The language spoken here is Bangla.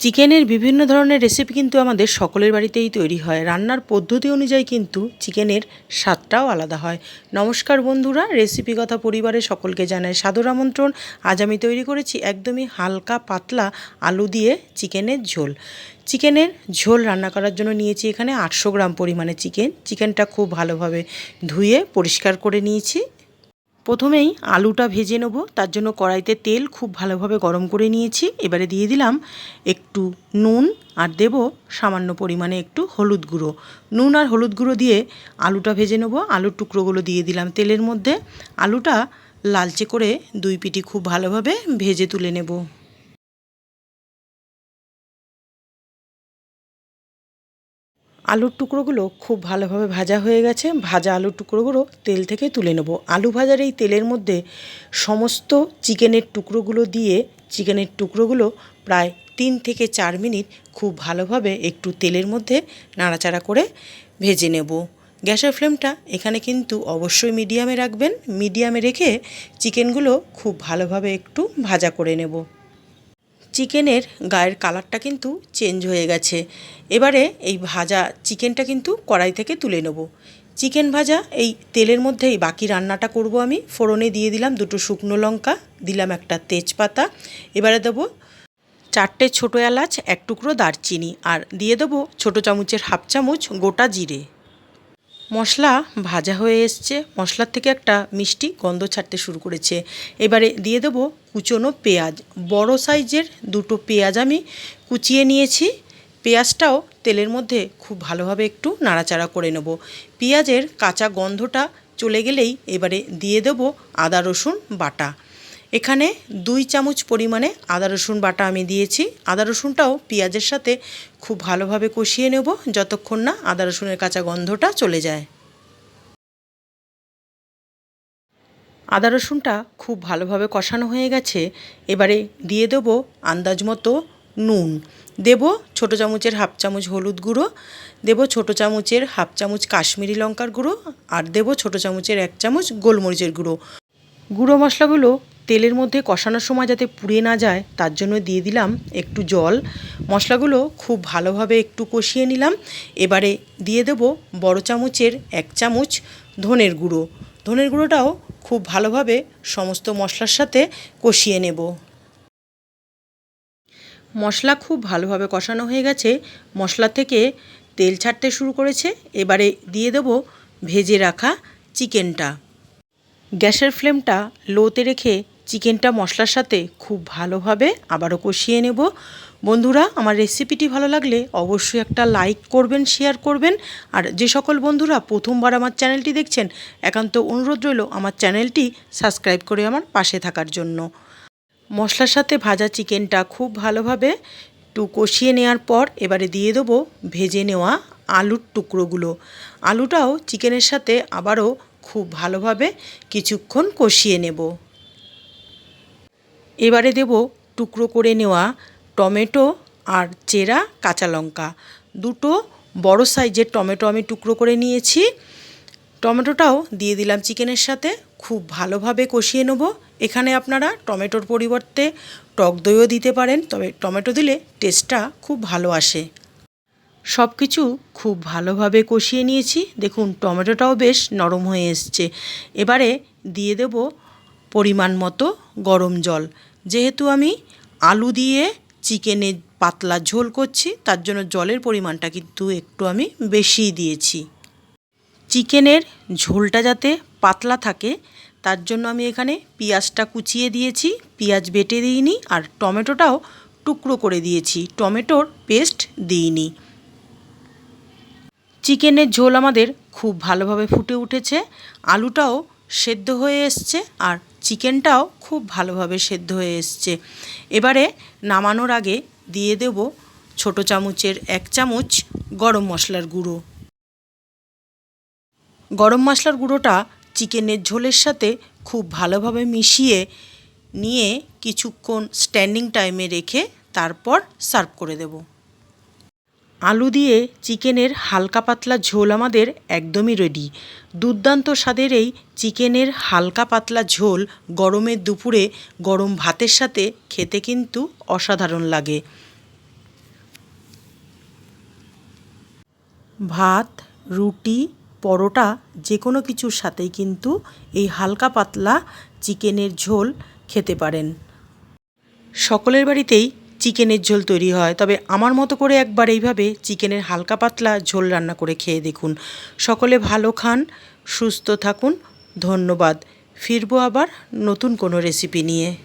চিকেনের বিভিন্ন ধরনের রেসিপি কিন্তু আমাদের সকলের বাড়িতেই তৈরি হয়। রান্নার পদ্ধতি অনুযায়ী কিন্তু চিকেনের স্বাদটাও আলাদা হয়। নমস্কার বন্ধুরা রেসিপি কথা পরিবারের সকলকে জানাই সাদর আমন্ত্রণ। আজ আমি তৈরি করেছি একদমই হালকা পাতলা আলু দিয়ে চিকেনের ঝোল। চিকেনের ঝোল রান্না করার জন্য নিয়েছি এখানে আটশো গ্রাম পরিমাণে চিকেন। চিকেনটা খুব ভালোভাবে ধুয়ে পরিষ্কার করে নিয়েছি। প্রথমেই আলুটা ভেজে নেব, তার জন্য কড়াইতে তেল খুব ভালোভাবে গরম করে নিয়েছি। এবারে দিয়ে দিলাম একটু নুন আর দেব সামান্য পরিমাণে একটু হলুদ গুঁড়ো। নুন আর হলুদ গুঁড়ো দিয়ে আলুটা ভেজে নেব। আলুর টুকরোগুলো দিয়ে দিলাম তেলের মধ্যে। আলুটা লালচে করে দুই পিটি খুব ভালোভাবে ভেজে তুলে নেব। আলুর টুকরোগুলো খুব ভালোভাবে ভাজা হয়ে গেছে। ভাজা আলুর টুকরোগুলো তেল থেকে তুলে নেব। আলু ভাজার এই তেলের মধ্যে সমস্ত চিকেনের টুকরোগুলো দিয়ে চিকেনের টুকরোগুলো প্রায় তিন থেকে চার মিনিট খুব ভালোভাবে একটু তেলের মধ্যে নাড়াচাড়া করে ভেজে নেব। গ্যাসের ফ্লেমটা এখানে কিন্তু অবশ্যই মিডিয়ামে রাখবেন। মিডিয়ামে রেখে চিকেনগুলো খুব ভালোভাবে একটু ভাজা করে নেব। চিকেনের গায়ের কালারটা কিন্তু চেঞ্জ হয়ে গেছে। এবারে এই ভাজা চিকেনটা কিন্তু কড়াই থেকে তুলে নেব। চিকেন ভাজা এই তেলের মধ্যেই বাকি রান্নাটা করব আমি। ফোড়নে দিয়ে দিলাম দুটো শুকনো লঙ্কা, দিলাম একটা তেজপাতা। এবারে দেবো চারটে ছোটো এলাচ, এক টুকরো দারচিনি। আর দিয়ে দেবো ছোটো চামচের হাফ চামচ গোটা জিরে। মশলা ভাজা হয়ে এসছে। মশলার থেকে একটা মিষ্টি গন্ধ ছাড়তে শুরু করেছে। এবারে দিয়ে দেবো কুচনো পেঁয়াজ। বড় সাইজের দুটো পেঁয়াজ আমি কুচিয়ে নিয়েছি। পেঁয়াজটাও তেলের মধ্যে খুব ভালোভাবে একটু নাড়াচাড়া করে নেব। পেঁয়াজের কাঁচা গন্ধটা চলে গেলেই এবারে দিয়ে দেবো আদা রসুন বাটা। এখানে দুই চামচ পরিমাণে আদা, রসুন বাটা আমি দিয়েছি। আদা, রসুনটাও পেঁয়াজের সাথে খুব ভালোভাবে কষিয়ে নেব যতক্ষণ না আদা, রসুনের কাঁচা গন্ধটা চলে যায়। আদা, রসুনটা খুব ভালোভাবে কষানো হয়ে গেছে। এবারে দিয়ে দেবো আন্দাজ মতো নুন। দেব ছোটো চামচের হাফ চামচ হলুদ গুঁড়ো, দেব ছোটো চামচের হাফ চামচ কাশ্মীরি লঙ্কার গুঁড়ো, আর দেব ছোটো চামচের এক চামচ গোলমরিচের গুঁড়ো। গুঁড়ো মশলাগুলো তেলের মধ্যে কষানোর সময় যাতে পুড়ে না যায়, তার জন্য দিয়ে দিলাম একটু জল। মশলাগুলো খুব ভালোভাবে একটু কষিয়ে নিলাম। এবারে দিয়ে দেব বড় চামচের এক চামচ ধনের গুঁড়ো। ধনের গুঁড়োটাও খুব ভালোভাবে সমস্ত মশলার সাথে কষিয়ে নেব। মশলা খুব ভালোভাবে কষানো হয়ে গেছে। মশলা থেকে তেল ছাড়তে শুরু করেছে। এবারে দিয়ে দেব ভেজে রাখা চিকেনটা। গ্যাসের ফ্লেমটা লোতে রেখে চিকেনটা মশলার সাথে খুব ভালোভাবে আবারও কষিয়ে নেব। বন্ধুরা, আমার রেসিপিটি ভালো লাগলে অবশ্যই একটা লাইক করবেন, শেয়ার করবেন। আর যে সকল বন্ধুরা প্রথমবার আমার চ্যানেলটি দেখছেন, একান্ত অনুরোধ রইল আমার চ্যানেলটি সাবস্ক্রাইব করে আমার পাশে থাকার জন্য। মশলার সাথে ভাজা চিকেনটা খুব ভালোভাবে একটু কষিয়ে নেওয়ার পর এবারে দিয়ে দেবো ভেজে নেওয়া আলুর টুকরোগুলো। আলুটাও চিকেনের সাথে আবারও খুব ভালোভাবে কিছুক্ষণ কষিয়ে নেব। এবারে দেব টুকরো করে নেওয়া টমেটো আর চেরা কাঁচা লঙ্কা। দুটো বড় সাইজের টমেটো আমি টুকরো করে নিয়েছি। টমেটোটাও দিয়ে দিলাম চিকেনের সাথে। খুব ভালোভাবে কষিয়ে নেব। এখানে আপনারা টমেটোর পরিবর্তে টক দইও দিতে পারেন, তবে টমেটো দিলে টেস্টটা খুব ভালো আসে। সব কিছু খুব ভালোভাবে কষিয়ে নিয়েছি। দেখুন, টমেটোটাও বেশ নরম হয়ে এসছে। এবারে দিয়ে দেব পরিমাণ মতো গরম জল। যেহেতু আমি আলু দিয়ে চিকেনের পাতলা ঝোল করছি, তার জন্য জলের পরিমাণটা কিন্তু একটু আমি বেশিই দিয়েছি। চিকেনের ঝোলটা যাতে পাতলা থাকে, তার জন্য আমি এখানে পেঁয়াজটা কুচিয়ে দিয়েছি। পেঁয়াজ বেটে দিইনি আর টমেটোটাও টুকরো করে দিয়েছি। টমেটোর পেস্ট দিইনি। চিকেনের ঝোল আমাদের খুব ভালোভাবে ফুটে উঠেছে। আলুটাও সেদ্ধ হয়ে এসছে আর চিকেনটাও খুব ভালোভাবে সেদ্ধ হয়ে এসছে। এবারে নামানোর আগে দিয়ে দেব ছোটো চামচের এক চামচ গরম মশলার গুঁড়ো। গরম মশলার গুঁড়োটা চিকেনের ঝোলের সাথে খুব ভালোভাবে মিশিয়ে নিয়ে কিছুক্ষণ স্ট্যান্ডিং টাইমে রেখে তারপর সার্ভ করে দেব। আলু দিয়ে চিকেনের হালকা পাতলা ঝোল আমাদের একদমই রেডি দুর্দান্ত স্বাদের এই চিকেনের হালকা পাতলা ঝোল গরমের দুপুরে গরম ভাতের সাথে খেতে কিন্তু অসাধারণ লাগে। ভাত, রুটি, পরোটা যে কোনো কিছুর সাথেই কিন্তু এই হালকা পাতলা চিকেনের ঝোল খেতে পারেন। সকলের বাড়িতেই চিকেনের ঝোল তৈরি হয়। তবে আমার মতো করে একবার এইভাবে চিকেনের হালকা পাতলা ঝোল রান্না করে খেয়ে দেখুন। সকলে ভালো খান, সুস্থ থাকুন। ধন্যবাদ। ফিরবো আবার নতুন কোনো রেসিপি নিয়ে।